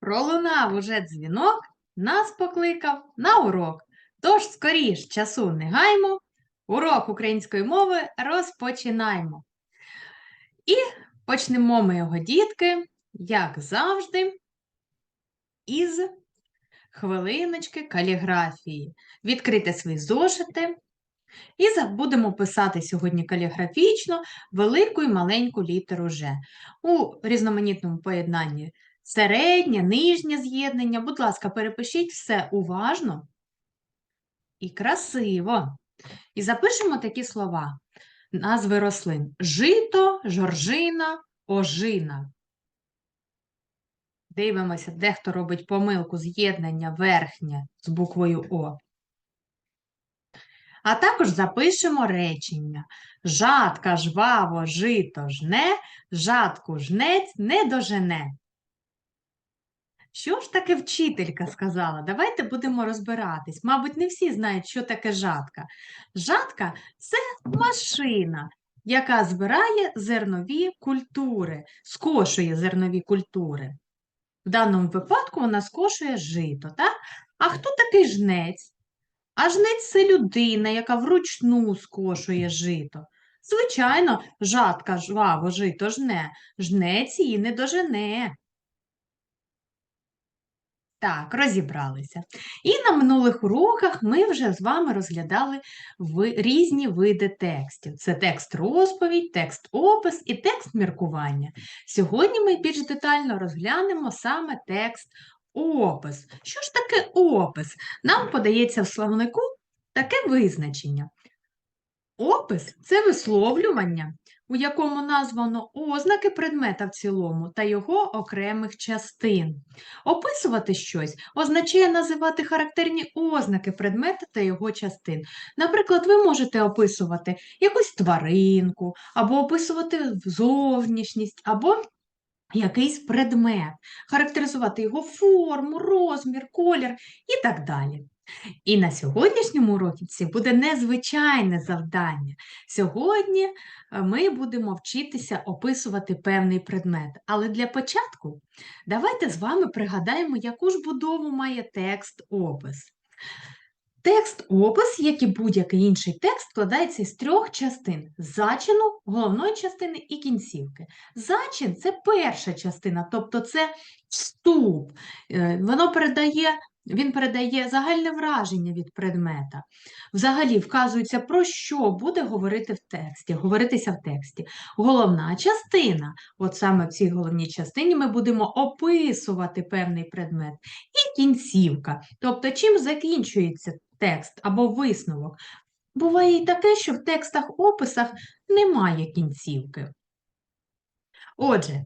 Пролунав уже дзвінок, нас покликав на урок. Тож скоріш часу не гаймо, урок української мови розпочинаємо. І почнемо ми його, дітки, як завжди, із хвилиночки каліграфії. Відкрити свої зошити. І будемо писати сьогодні каліграфічно велику і маленьку літеру Ж. У різноманітному поєднанні середнє, нижнє з'єднання. Будь ласка, перепишіть все уважно і красиво. І запишемо такі слова, назви рослин: жито, жоржина, ожина. Дивимося, дехто робить помилку з'єднання верхнє з буквою О. А також запишемо речення. Жатка, жваво, жито, жне, жатку жнець не дожене. Що ж таке вчителька сказала? Давайте будемо розбиратись. Мабуть, не всі знають, що таке жатка. Жатка це машина, яка збирає зернові культури, скошує зернові культури. В даному випадку вона скошує жито. Так? А хто такий жнець? А жнець це людина, яка вручну скошує жито. Звичайно, жатка жваво жито жне, жнець її не дожене. Так, розібралися. І на минулих уроках ми вже з вами розглядали різні види текстів. Це текст розповідь, текст опис і текст міркування. Сьогодні ми більш детально розглянемо саме текст опис. Що ж таке опис? Нам подається в словнику таке визначення. Опис це висловлювання, у якому названо ознаки предмета в цілому та його окремих частин. Описувати щось означає називати характерні ознаки предмета та його частин. Наприклад, ви можете описувати якусь тваринку, або описувати зовнішність, або якийсь предмет, характеризувати його форму, розмір, колір і так далі. І на сьогоднішньому уроці буде незвичайне завдання. Сьогодні е, ми будемо вчитися описувати певний предмет. Але для початку давайте з вами пригадаємо, яку ж будову має текст-опис. Текст-опис, як і будь-який інший текст, складається із трьох частин: зачину, головної частини і кінцівки. Зачин це перша частина, тобто це вступ. Е, Воно передає, він передає загальне враження від предмета. Взагалі вказується, про що буде говорити в тексті, говоритися в тексті. Головна частина, от саме в цій головній частині ми будемо описувати певний предмет. І кінцівка, тобто чим закінчується текст або висновок. Буває і таке, що в текстах-описах немає кінцівки. Отже,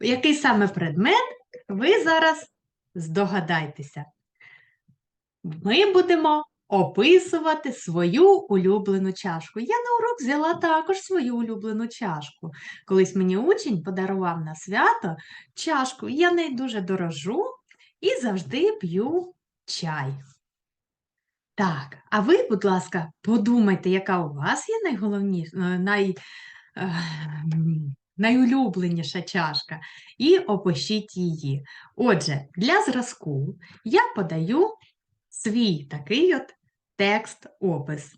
який саме предмет, ви зараз здогадайтеся. Ми будемо описувати свою улюблену чашку. Я на урок взяла також свою улюблену чашку. Колись мені учень подарував на свято чашку, я нею дуже дорожу і завжди п'ю чай. Так, а ви, будь ласка, подумайте, яка у вас є найголовніша, най, е, найулюбленіша чашка, і опишіть її. Отже, для зразку я подаю свій такий от текст-опис,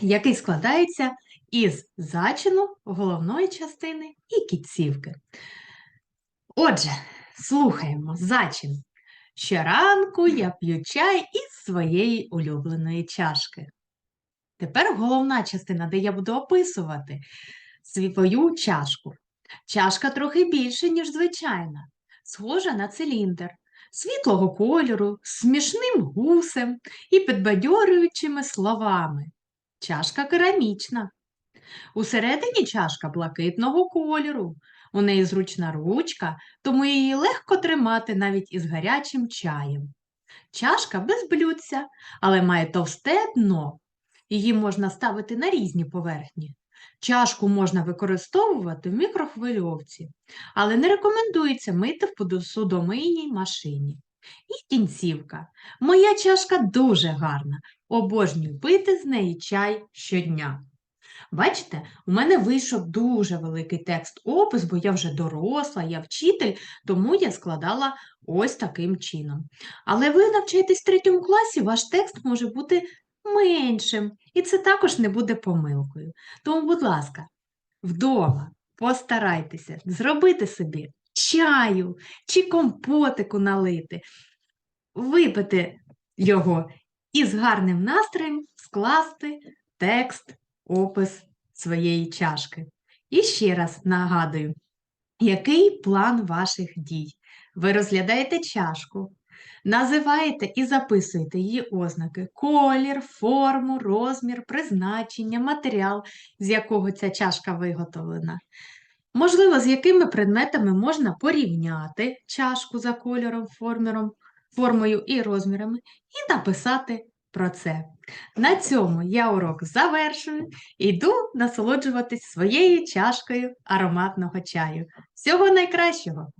який складається із зачину, головної частини і кінцівки. Отже, слухаємо зачин. Щоранку я п'ю чай із своєї улюбленої чашки. Тепер головна частина, де я буду описувати свою чашку. Чашка трохи більше, ніж звичайна, схожа на циліндр, світлого кольору, смішним гусем і підбадьорюючими словами. Чашка керамічна. Усередині чашка блакитного кольору. У неї зручна ручка, тому її легко тримати навіть із гарячим чаєм. Чашка без блюдця, але має товсте дно. Її можна ставити на різні поверхні. Чашку можна використовувати в мікрохвильовці, але не рекомендується мити в посудомийній машині. І кінцівка. Моя чашка дуже гарна. Обожнюю пити з неї чай щодня. Бачите, у мене вийшов дуже великий текст опис, бо я вже доросла, я вчитель, тому я складала ось таким чином. Але ви навчаєтесь в третьому класі, ваш текст може бути меншим, і це також не буде помилкою. Тому, будь ласка, вдома постарайтеся зробити собі чаю чи компотику налити, випити його і з гарним настроєм скласти текст, опис своєї чашки. І ще раз нагадую, який план ваших дій? Ви розглядаєте чашку, називаєте і записуєте її ознаки: колір, форму, розмір, призначення, матеріал, з якого ця чашка виготовлена. Можливо, з якими предметами можна порівняти чашку за кольором, формером, формою і розмірами, і написати про це. На цьому я урок завершую. Йду насолоджуватись своєю чашкою ароматного чаю. Всього найкращого!